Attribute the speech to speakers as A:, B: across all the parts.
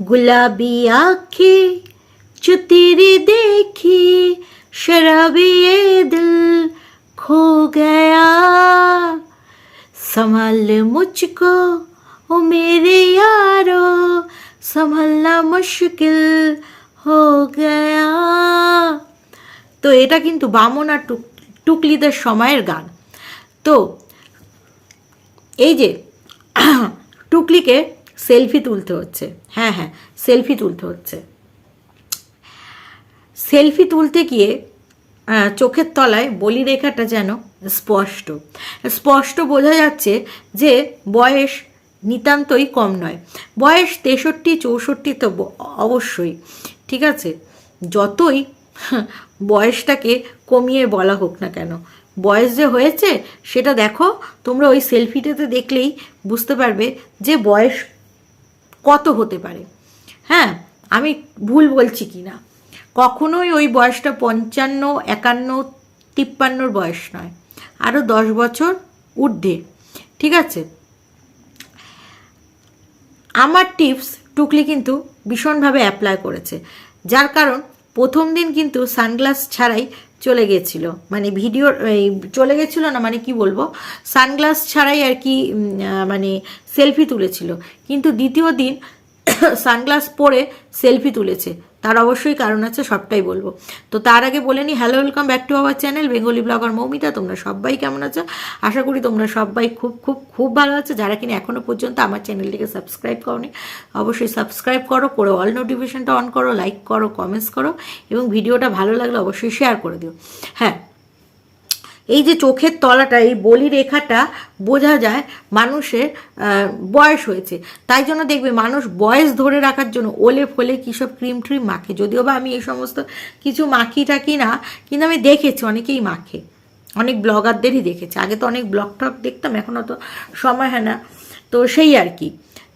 A: गुलाबी आंखें जो तेरी देखी शराबी ये दिल खो गया संभाल मुझको ओ मेरे यारो संभालना मुश्किल हो गया তো এটা কিন্তু বামন আর টুক টুকলিদের সময়ের গান তো এই যে টুকলিকে সেলফি তুলতে হচ্ছে। হ্যাঁ হ্যাঁ সেলফি তুলতে হচ্ছে। সেলফি তুলতে গিয়ে চোখের তলায় বলি রেখাটা যেন স্পষ্ট। স্পষ্ট বোঝা যাচ্ছে যে বয়স নিতান্তই কম নয়। বয়স তেষট্টি, চৌষট্টি তো অবশ্যই, ঠিক আছে? যতই বয়সটাকে কমিয়ে বলা হোক না কেন, বয়স যে হয়েছে, সেটা দেখো, তোমরা ওই সেলফিটাতে দেখলেই বুঝতে পারবে যে বয়স কত হতে পারে? হ্যাঁ আমি ভুল বলছি কি না? কখনোই ওই বয়সটা পঞ্চান্ন, একান্ন, তিপ্পান্নর বয়স নয়। আরও দশ বছর ঊর্ধ্বে। ঠিক আছে? আমার টিপস টুকলি কিন্তু ভীষণভাবে অ্যাপ্লাই করেছে। যার কারণ প্রথম দিন কিন্তু সানগ্লাস ছাড়াই চলে গেছিল। মানে ভিডিও এই চলে গেছিল না মানে কি বলব? সানগ্লাস ছাড়াই আর কি মানে সেলফি তুলেছিল। কিন্তু দ্বিতীয় দিন সানগ্লাস পরে সেলফি তুলেছে। তার অবশ্যই কারণ আছে, সবটাই বলব। তো তার আগে বলে নি hello welcome back to our channel Bengali blogger Moumita, তোমরা সবাই কেমন আছো? আশা করি তোমরা সবাই খুব খুব খুব ভালো আছো। যারা কিনা এখনও পর্যন্ত আমার চ্যানেলটিকে সাবস্ক্রাইব করনি, অবশ্যই সাবস্ক্রাইব করো, করে অল নোটিফিকেশনটা অন করো লাইক করো কমেন্টস করো, এবং ভিডিওটা ভালো লাগলে অবশ্যই শেয়ার করে দিও। হ্যাঁ এই যে চোখের তলাটা, এই বলি রেখাটা বোঝা যায় মানুষের বয়স হয়েছে। তাই জন্য দেখবে মানুষ বয়স ধরে রাখার জন্য ওলে ফলে কী সব ক্রিম ট্রিম মাখে। যদিও বা আমি এই সমস্ত কিছু মাখি টাকি না, কিন্তু আমি দেখেছি অনেকেই মাখে। অনেক ব্লগারদেরই দেখেছি। আগে তো অনেক ব্লগ টক দেখতাম, এখন অত সময় হয় না। তো সেই আর কি।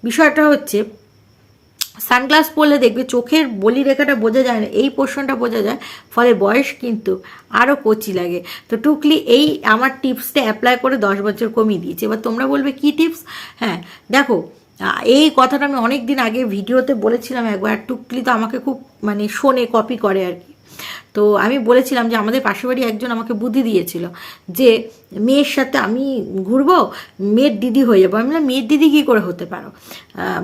A: বিষয়টা হচ্ছে সানগ্লাস পরলে দেখবে চোখের বলি রেখাটা বোঝা যায় না, এই পোর্শনটা বোঝা যায়, ফলে বয়স কিন্তু আরও কচি লাগে। তো টুকলি এই আমার টিপসটা অ্যাপ্লাই করে দশ বছর কমিয়ে দিয়েছে। এবার তোমরা বলবে, কি টিপস? হ্যাঁ দেখো এই কথাটা আমি অনেক দিন আগে ভিডিওতে বলেছিলাম একবার টুকলি তো আমাকে খুব মানে শোনে কপি করে আর কি। তো আমি বলেছিলাম যে আমাদের পাশের বাড়ি একজন আমাকে বুদ্ধি দিয়েছিল যে মেয়ের সাথে আমি ঘুরবো, মেয়ের দিদি হয়ে যাব। আমি মেয়ের দিদি কী করে হতে পারো?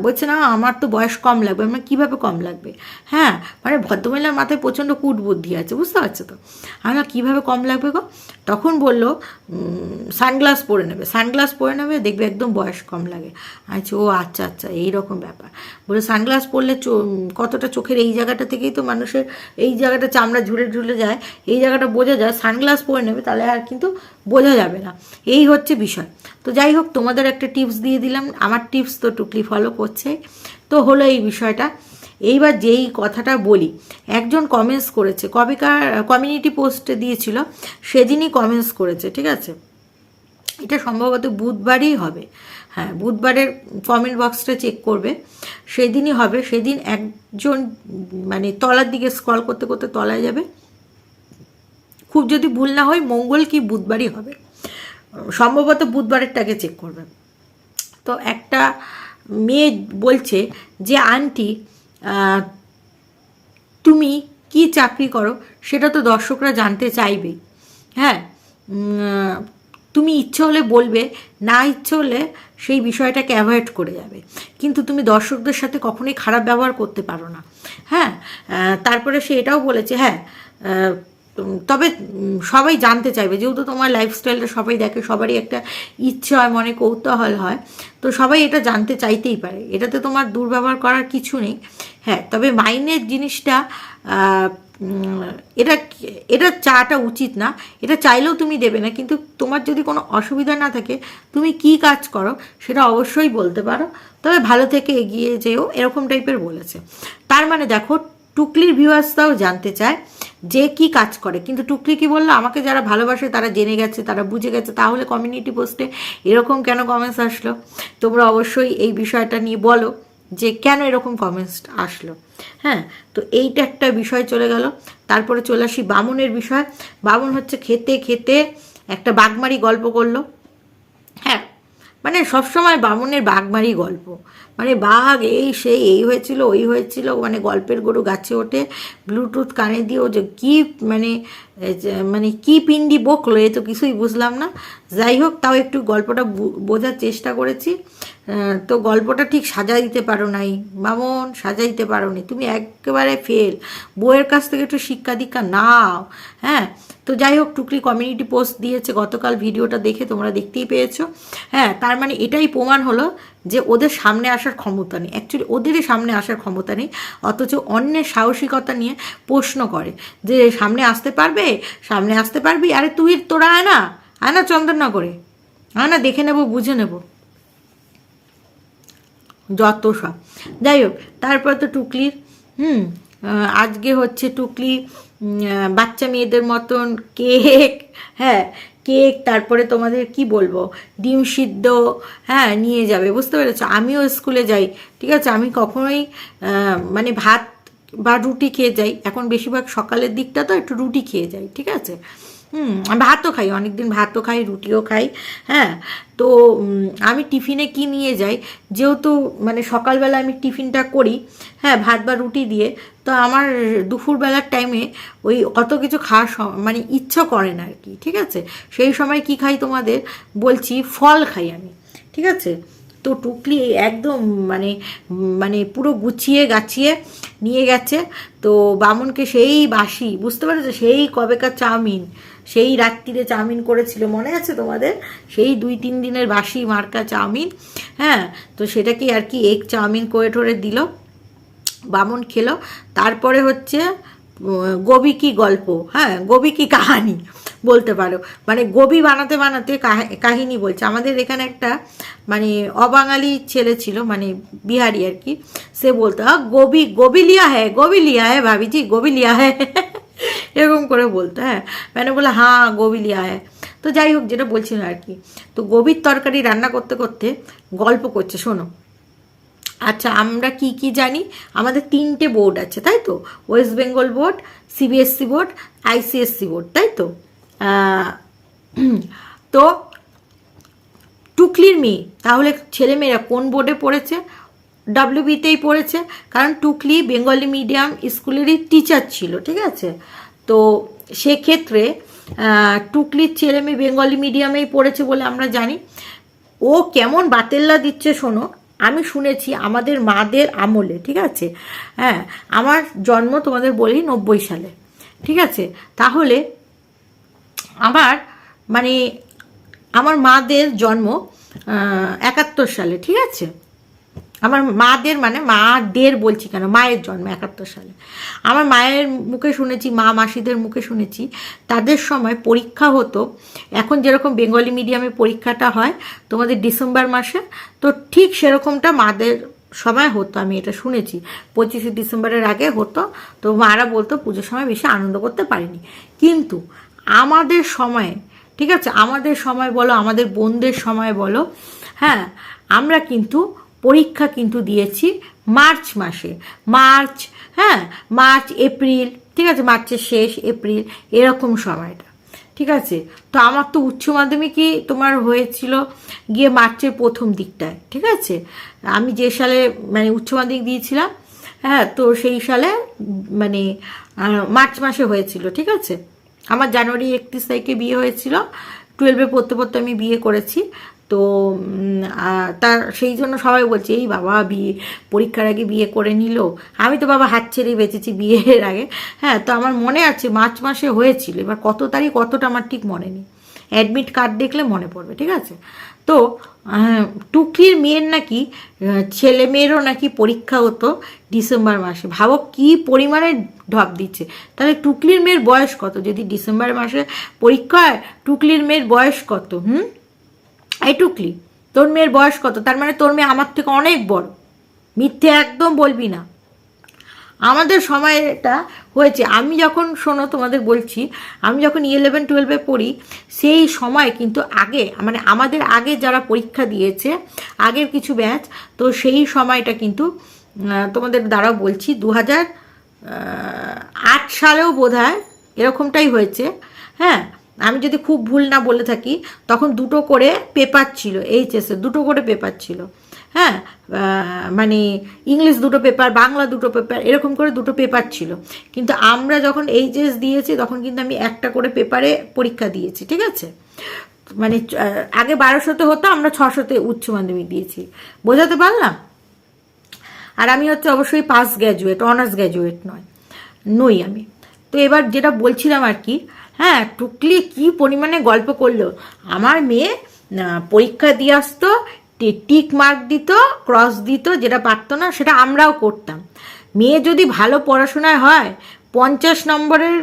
A: বলছে, না, আমার তো বয়স কম লাগবে। আমরা কীভাবে কম লাগবে? হ্যাঁ মানে ভদ্রমহিলার মাথায় প্রচণ্ড কুট বুদ্ধি আছে, বুঝতে পারছ তো? আমরা কীভাবে কম লাগবে গো? তখন বলল সানগ্লাস পরে নেবে। সানগ্লাস পরে নেবে, দেখবে একদম বয়স কম লাগে। আচ্ছা ও আচ্ছা আচ্ছা এই রকম ব্যাপার। বলে, সানগ্লাস পরলে কতটা চোখের এই জায়গাটা থেকেই তো মানুষের, এই জায়গাটা চামড়া ঝুলে ঝুলে যায়, এই জায়গাটা বোঝা যায়, সানগ্লাস পরে নেবে, তাহলে আর কিন্তু বোঝা যাবে না। এই হচ্ছে বিষয়। তো যাই হোক, তোমাদের একটা টিপস দিয়ে দিলাম। আমার টিপস তো টুকলি ফলো করছে। তো হলো এই বিষয়টা। এইবার যেই কথাটা বলি, একজন কমেন্টস করেছে, কবিকার কমিউনিটি পোস্টে দিয়েছিল, সেদিনই কমেন্টস করেছে, ঠিক আছে? এটা সম্ভবত বুধবারই হবে। হ্যাঁ বুধবারের কমেন্ট বক্সটা চেক করবে। সেদিনই হবে। সেদিন একজন মানে তলার দিকে স্ক্রল করতে করতে তলায় যাবে। খুব যদি ভুল না হয়, মঙ্গল কি বুধবারই হবে। সম্ভবত বুধবারেরটাকে চেক করবে। তো একটা মেয়ে বলছে যে, আন্টি তুমি কি চাকরি করো? সেটা তো দর্শকরা জানতে চাইবেই হ্যাঁ তুমি ইচ্ছে হলে বলবে, না ইচ্ছে হলে সেই বিষয়টাকে অ্যাভয়েড করে যাবে। কিন্তু তুমি দর্শকদের সাথে কখনোই খারাপ ব্যবহার করতে পারো না। হ্যাঁ তারপরে সে এটাও বলেছে হ্যাঁ তবে সবাই জানতে চাইবে। যেহেতু তোমার লাইফস্টাইলটা সবাই দেখে, সবারই একটা ইচ্ছে হয়, মনে কৌতূহল হয়। তো সবাই এটা জানতে চাইতেই পারে। এটাতে তোমার দুর্ব্যবহার করার কিছু নেই। হ্যাঁ তবে মাইনের জিনিসটা এটা এটা চাটা উচিত না। এটা চাইলেও তুমি দেবে না। কিন্তু তোমার যদি কোনো অসুবিধা না থাকে, তুমি কি কাজ করো সেটা অবশ্যই বলতে পারো। তবে ভালো থেকে এগিয়ে যেও, এরকম টাইপের বলেছে। তার মানে দেখো টুকলির ভিউয়ার্সরাও জানতে চায় যে কি কাজ করে। কিন্তু টুকলি কি বলল? আমাকে যারা ভালোবাসে, তারা জেনে গেছে, তারা বুঝে গেছে। তাহলে কমিউনিটি পোস্টে এরকম কেন কমেন্টস আসলো? তোমরা অবশ্যই এই বিষয়টা নিয়ে বলো যে কেন এরকম কমেন্টস আসলো। হ্যাঁ তো এইটা একটা বিষয় চলে গেল। তারপরে চলে আসি বামুনের বিষয়। বামুন হচ্ছে খেতে খেতে একটা বাগমারি গল্প করল। হ্যাঁ মানে সবসময় বামুনের বাঘমারি গল্প। মানে বাঘ এই সেই, এই হয়েছিল, ওই হয়েছিল মানে গল্পের গরু গাছে ওঠে, ব্লুটুথ কানে দিয়ে ও যে কী মানে মানে কী পিন্ডি বকলো এ তো কিছুই বুঝলাম না। যাই হোক, তাও একটু গল্পটা বোঝার চেষ্টা করেছি। তো গল্পটা ঠিক সাজা দিতে পারো নাই। বামন মামন দিতে পারো নি। তুমি একেবারে ফেল বইয়ের কাছ থেকে একটু শিক্ষা দীক্ষা নাও। হ্যাঁ? তো যাই হোক টুকলি কমিউনিটি পোস্ট দিয়েছে, গতকাল ভিডিওটা দেখে তোমরা দেখতেই পেয়েছ। হ্যাঁ তার মানে এটাই প্রমাণ হলো যে ওদের সামনে আসার ক্ষমতা নেই। অ্যাকচুয়ালি ওদেরই সামনে আসার ক্ষমতা নেই, অথচ অন্যের সাহসিকতা নিয়ে প্রশ্ন করে যে, সামনে আসতে পারবে? সামনে আসতে পারবি? আরে তুই, তোরা আয় না আয় না চন্দননগরে না, দেখে নেব, বুঝে নেব। যত সব। যাই হোক তারপর তো টুকলির, হুম আজকে হচ্ছে টুকলি বাচ্চা মেয়েদের মতন কেক হ্যাঁ কেক, তারপরে তোমাদের কি বলব, ডিম সিদ্ধ হ্যাঁ নিয়ে যাবে, বুঝতে পেরেছ? আমিও স্কুলে যাই, ঠিক আছে? আমি কখনোই মানে ভাত বা রুটি খেয়ে যাই, এখন বেশিরভাগ সকালের দিকটা তো একটু রুটি খেয়ে যাই, ঠিক আছে? হুম, ভাতও খাই, অনেকদিন ভাতও খাই, রুটিও খাই হ্যাঁ? তো আমি টিফিনে কি নিয়ে যাই? যেহেতু মানে সকালবেলা আমি টিফিনটা করি হ্যাঁ ভাত বা রুটি দিয়ে তো আমার দুপুরবেলার টাইমে ওই অত কিছু খাওয়ার মানে ইচ্ছা করে না আর কি ঠিক আছে? সেই সময় কি খাই তোমাদের? বলছি ফল খাই আমি, ঠিক আছে? তো টুকলি একদম মানে মানে পুরো গুছিয়ে গাছিয়ে নিয়ে গেছে। তো বামুনকে সেই বাসি, বুঝতে পেরেছ? সেই কবেকার চাউমিন, সেই রাত্রিরে চাউমিন করেছিল, মনে আছে তোমাদের? সেই দুই তিন দিনের বাসি মার্কা চাউমিন হ্যাঁ? তো সেটাকে আর কি এগ চাউমিন করে ঠোরে দিল। বামন খেলো। তারপরে হচ্ছে গবি কি গল্প হ্যাঁ গবি কি কাহানি বলতে পারো। মানে গবি বানাতে বানাতে কাহ- কাহিনী বলছে। আমাদের এখানে একটা মানে অবাঙালি ছেলে ছিল মানে বিহারি আর কি সে বলতো "আ, গোবি গোবি লিয়া হ্যাঁ গোবি লিয়া হ্যাঁ ভাবিজি গোবি লিয়া হ্যাঁ এরকম করে বলতো হ্যাঁ। মানে বলে হ্যাঁ গোবি লিয়া হ্যাঁ তো যাই হোক যেটা বলছিল আর কি। তো গভীর তরকারি রান্না করতে করতে গল্প করছে শোনো। আচ্ছা আমরা কি কি জানি? আমাদের তিনটে বোর্ড আছে, তাই তো? West Bengal board CBSE board ICSE board, তাই তো? তো টুকলির মেয়ে, তাহলে ছেলেমেয়েরা কোন বোর্ডে পড়েছে? ডাব্লিউবিতেই পড়েছে, কারণ টুকলি বেঙ্গলি মিডিয়াম স্কুলেরই টিচার ছিল, ঠিক আছে? তো সেক্ষেত্রে টুকলির ছেলে মেয়ে বেঙ্গলি মিডিয়ামেই পড়েছে বলে আমরা জানি। ও কেমন বাতেল্লা দিচ্ছে শোনো আমি শুনেছি আমাদের মাদের আমলে, ঠিক আছে? হ্যাঁ আমার জন্ম তোমাদের বলি নব্বই সালে, ঠিক আছে? তাহলে আমার মানে আমার মাদের জন্ম একাত্তর সালে, ঠিক আছে? আমার মাদের মানে মাদের বলছি কেন? মায়ের জন্ম, একাত্তর সালে। আমার মায়ের মুখে শুনেছি, মা মাসিদের মুখে শুনেছি, তাদের সময় পরীক্ষা হতো। এখন যেরকম বেঙ্গলি মিডিয়ামে পরীক্ষাটা হয়, তোমাদের ডিসেম্বর মাসে, তো ঠিক সেরকমটা মাদের সময় হতো, আমি এটা শুনেছি। পঁচিশে ডিসেম্বরের আগে হতো, তো মারা বলতো পুজোর সময় বেশি আনন্দ করতে পারিনি। কিন্তু আমাদের সময়ে, ঠিক আছে? আমাদের সময় বলো, আমাদের বোনদের সময় বলো হ্যাঁ আমরা কিন্তু পরীক্ষা কিন্তু দিয়েছি মার্চ মাসে। মার্চ হ্যাঁ মার্চ, এপ্রিল, ঠিক আছে, মার্চের শেষ, এপ্রিল, এরকম সময়টা, ঠিক আছে? তো আমার তো উচ্চ মাধ্যমিকই তোমার হয়েছিল গিয়ে মার্চের প্রথম দিকটায়, ঠিক আছে? আমি যে সালে মানে উচ্চ মাধ্যমিক দিয়েছিলাম হ্যাঁ তো সেই সালে মানে মার্চ মাসে হয়েছিল, ঠিক আছে? আমার জানুয়ারি একত্রিশ তারিখে বিয়ে হয়েছিল, টুয়েলভে পড়তে পড়তে আমি বিয়ে করেছি তো তার সেই জন্য সবাই বলছে, এই বাবা বিয়ে পরীক্ষার আগে বিয়ে করে নিল। আমি তো বাবা হাত ছেড়েই বেঁচেছি বিয়ের আগে। হ্যাঁ তো আমার মনে আছে মার্চ মাসে হয়েছিল, এবার কত তারিখ, কতটা আমার ঠিক মনে নেই। অ্যাডমিট কার্ড দেখলে মনে পড়বে, ঠিক আছে? তো টুকলির মেয়ের নাকি ছেলে মেয়েরও নাকি পরীক্ষা হতো ডিসেম্বর মাসে। ভাবো কি পরিমাণে ঢপ দিচ্ছে। তাহলে টুকলির মেয়ের বয়স কত? যদি ডিসেম্বর মাসে পরীক্ষা হয় টুকলির মেয়ের বয়স কত, হুম? এই টুকলি তোর মেয়ের বয়স কত? তার মানে তোর মেয়ে আমার থেকে অনেক বড়। মিথ্যে একদম বলবি না। আমাদের সময় এটা হয়েছে, আমি যখন, শোনো, তোমাদের বলছি, আমি যখন ইলেভেন টুয়েলভে পড়ি, সেই সময় কিন্তু আগে মানে আমাদের আগে যারা পরীক্ষা দিয়েছে, আগের কিছু ব্যাচ তো সেই সময়টা কিন্তু তোমাদের দ্বারা বলছি দু হাজার আট সালেও বোধ হয় এরকমটাই হয়েছে। হ্যাঁ? আমি যদি খুব ভুল না বলে থাকি, তখন দুটো করে পেপার ছিল এইচএসে দুটো করে পেপার ছিল। হ্যাঁ মানে ইংলিশ দুটো পেপার বাংলা দুটো পেপার এরকম করে দুটো পেপার ছিল। কিন্তু আমরা যখন এইচএস দিয়েছি, তখন কিন্তু আমি একটা করে পেপারে পরীক্ষা দিয়েছি, ঠিক আছে? মানে আগে বারোশোতে হতো, আমরা ছশোতে উচ্চ মাধ্যমিক দিয়েছি। বোঝাতে পারলাম? আর আমি হচ্ছে অবশ্যই পাস গ্র্যাজুয়েট অনার্স গ্র্যাজুয়েট নয়, নই আমি। তো এবার যেটা বলছিলাম আর কি হ্যাঁ টুকলি কি পরিমাণে গল্প করল? আমার মেয়ে পরীক্ষা দিয়ে আসতো টিক মার্ক দিত, ক্রস দিত, যেটা পারতো না, সেটা আমরাও করতাম। মেয়ে যদি ভালো পড়াশোনায় হয়, পঞ্চাশ নম্বরের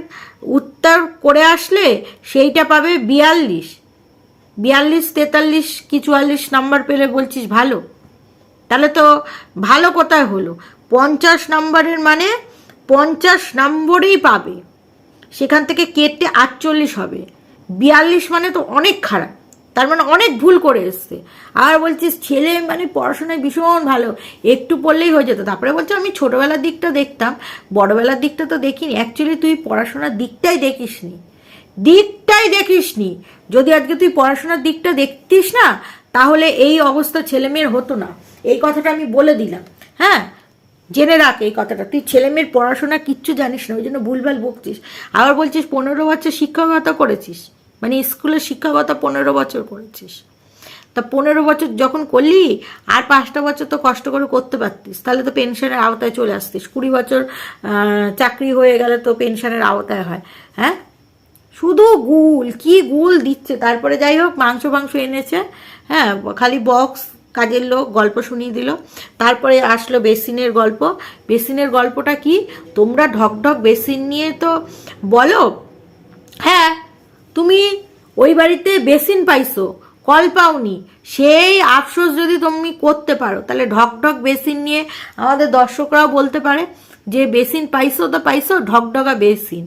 A: উত্তর করে আসলে সেইটা পাবে বিয়াল্লিশ। বিয়াল্লিশ, তেতাল্লিশ কি চুয়াল্লিশ নম্বর পেলে বলছিস ভালো? তাহলে তো ভালো কোথায় হলো। পঞ্চাশ নম্বরের মানে পঞ্চাশ নম্বরেই পাবে। সেখান থেকে কেটে আটচল্লিশ হবে। বিয়াল্লিশ মানে তো অনেক খারাপ। তার মানে অনেক ভুল করে এসছে। আর বলছিস ছেলে মানে পড়াশোনায় ভীষণ ভালো। একটু পড়লেই হয়ে যেত। তারপরে বলছে, আমি ছোটোবেলার দিকটা দেখতাম। বড়বেলার দিকটা তো দেখিনি। অ্যাকচুয়ালি তুই পড়াশোনার দিকটাই দেখিসনি। দিকটাই দেখিসনি। যদি আজকে তুই পড়াশোনার দিকটা দেখতিস না, তাহলে এই অবস্থা ছেলে মেয়ের হতো না। এই কথাটা আমি বলে দিলাম। হ্যাঁ? জেনে রাখ এই কথাটা। তুই ছেলে মেয়ের পড়াশোনা কিচ্ছু জানিস না, ওই জন্য ভুলভাল বকছিস। আবার বলছিস, পনেরো বছর শিক্ষকতা করেছিস। মানে স্কুলে শিক্ষকতা পনেরো বছর করেছিস। তা পনেরো বছর যখন করলি, আর পাঁচটা বছর তো কষ্ট করে করতে পারতিস। তাহলে তো পেনশনের আওতায় চলে আসতিস। কুড়ি বছর চাকরি হয়ে গেলে তো পেনশনের আওতায় হয়। হ্যাঁ? শুধু গুল, কি গুল দিচ্ছে? তারপরে যাই হোক, মাংস মাংস এনেছে। হ্যাঁ খালি বক্স কাজের লোক গল্প শুনিয়ে দিল। তারপরে আসলো বেসিনের গল্প। বেসিনের গল্পটা কি? তোমরা ঢকঢক বেসিন নিয়ে তো বলো। হ্যাঁ তুমি ওই বাড়িতে বেসিন পাইছো, কল পাওনি। সেই আফসোস যদি তুমি করতে পারো, তাহলে ঢকঢক বেসিন নিয়ে আমাদের দর্শকরাও বলতে পারে যে বেসিন পাইছো তো পাইছো ঢকঢকা বেসিন।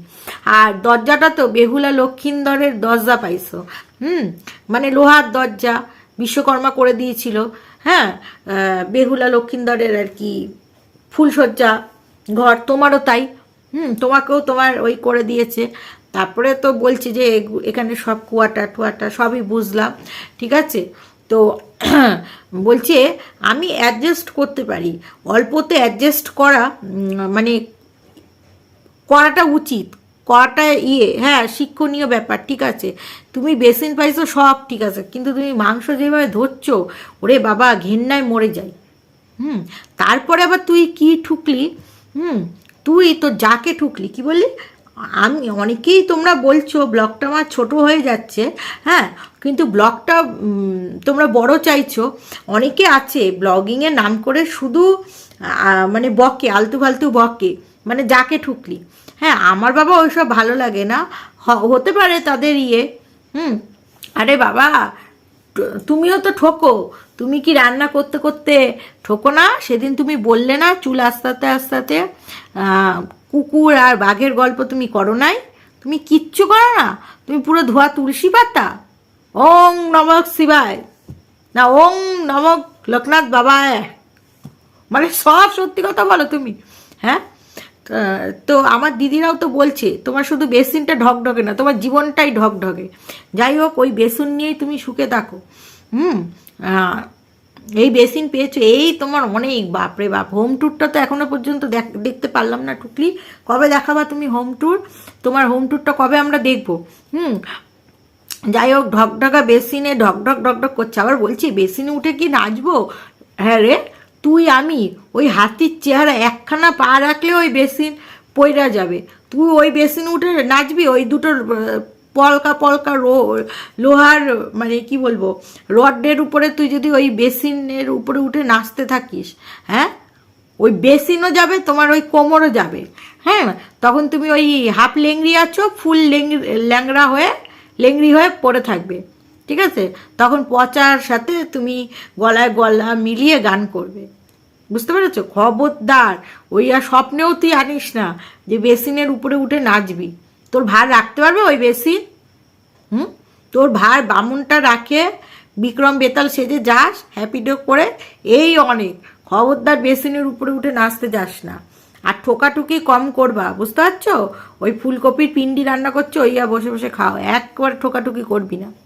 A: আর দরজাটা তো বেহুলা লক্ষিন্দরের দরজা পাইছো। হুম মানে লোহার দরজা। বিশ্বকর্মা করে দিয়েছিল। হ্যাঁ বেহুলা লক্ষিন্দরের আর কি ফুলসজ্জা ঘর তোমারও তাই। হুম, তোমাকেও তোমার ওই করে দিয়েছে। তারপরে তো বলছি যে এখানে সব কুয়াটা টুয়াটা সবই বুঝলাম, ঠিক আছে? তো বলছে, আমি অ্যাডজাস্ট করতে পারি। অল্পতে অ্যাডজাস্ট করা মানে করাটা উচিত। করাটা ইয়ে হ্যাঁ শিক্ষণীয় ব্যাপার, ঠিক আছে। তুমি বেসিন পাইছো, সব ঠিক আছে। কিন্তু তুমি মাংস যেভাবে ধরছো, ওরে বাবা, ঘেন্নায় মরে যাই। হুম, তারপরে আবার তুই কি ঠুকলি? হুম, তুই তো যাকে ঠুকলি, কি বললি? আমি, অনেকেই তোমরা বলছো ব্লগটা আমার ছোট হয়ে যাচ্ছে হ্যাঁ কিন্তু ব্লগটা তোমরা বড় চাইছো। অনেকে আছে ব্লগিংয়ের নাম করে শুধু মানে বকে, আলতু ফালতু বকে মানে যাকে ঠুকলি। হ্যাঁ আমার বাবা ওইসব ভালো লাগে না। হতে পারে তাদের ইয়ে। হুম। আরে বাবা তুমিও তো ঠোকো। তুমি কি রান্না করতে করতে ঠোকো না? সেদিন তুমি বললে না চুল আস্তে আস্তে কুকুর আর বাঘের গল্প তুমি করো নাই। তুমি কিচ্ছু করো না। তুমি পুরো ধোয়া তুলসী পাতা। ওং নমক শিবায়। না, ওং নমক লোকনাথ বাবায়। মানে সব সত্যি কথা বলো তুমি। হ্যাঁ? তা- আমার দিদিরাও তো বলছে, তোমার শুধু বেসিনটা ঢকঢকে না, তোমার জীবনটাই ঢকঢকে। যাই হোক, ওই বেসিন নিয়েই তুমি সুখে থাকো। হুম? এই বেসিন পেয়েছ, এই তোমার অনেক বাপরে বাপ। হোম ট্যুরটা তো এখনও পর্যন্ত দেখ- দেখতে পারলাম না টুকলি। কবে দেখাবা তুমি হোম ট্যুর? তোমার হোম ট্যুরটা কবে আমরা দেখব? হুম? যাই হোক, ঢকঢকা বেসিনে ঢকঢক ঢকঢক করছে। আবার বলছি, বেসিনে উঠে কি নাচবো? হ্যাঁ রে। তুই, আমি, ওই হাতির চেহারা একখানা পা রাখলে ওই বেসিন পইরা যাবে। তুই ওই বেসিন উঠে নাচবি, ওই দুটোর পলকা পলকা রো, লোহার মানে কি বলব, রডের উপরে তুই যদি ওই বেসিনের উপরে উঠে নাচতে থাকিস হ্যাঁ? ওই বেসিনও যাবে, তোমার ওই কোমরও যাবে হ্যাঁ? তখন তুমি ওই হাফ লেংড়ি আছো, ফুল লেংড়ি, ল্যাংড়া হয়ে, লেংড়ি হয়ে পড়ে থাকবে। ঠিক আছে? তখন পচার সাথে তুমি গলায় গলা মিলিয়ে গান করবে। বুঝতে পেরেছ? খবরদার। ওই আর স্বপ্নেও তুই আনিস না যে বেসিনের উপরে উঠে নাচবি। তোর ভার রাখতে পারবে ওই বেসিন? হুম? তোর ভার বামুনটা রাখে, বিক্রম বেতাল সেজে যাস হ্যাপিডো করে, এই অনেক। খবরদার বেসিনের উপরে উঠে নাচতে যাস না। আর ঠোকাটুকি কম করবা, বুঝতে পারছ? ওই ফুলকপির পিন্ডি রান্না করছ ওই আর বসে বসে খাও। একবার ঠোকাটুকি করবি না।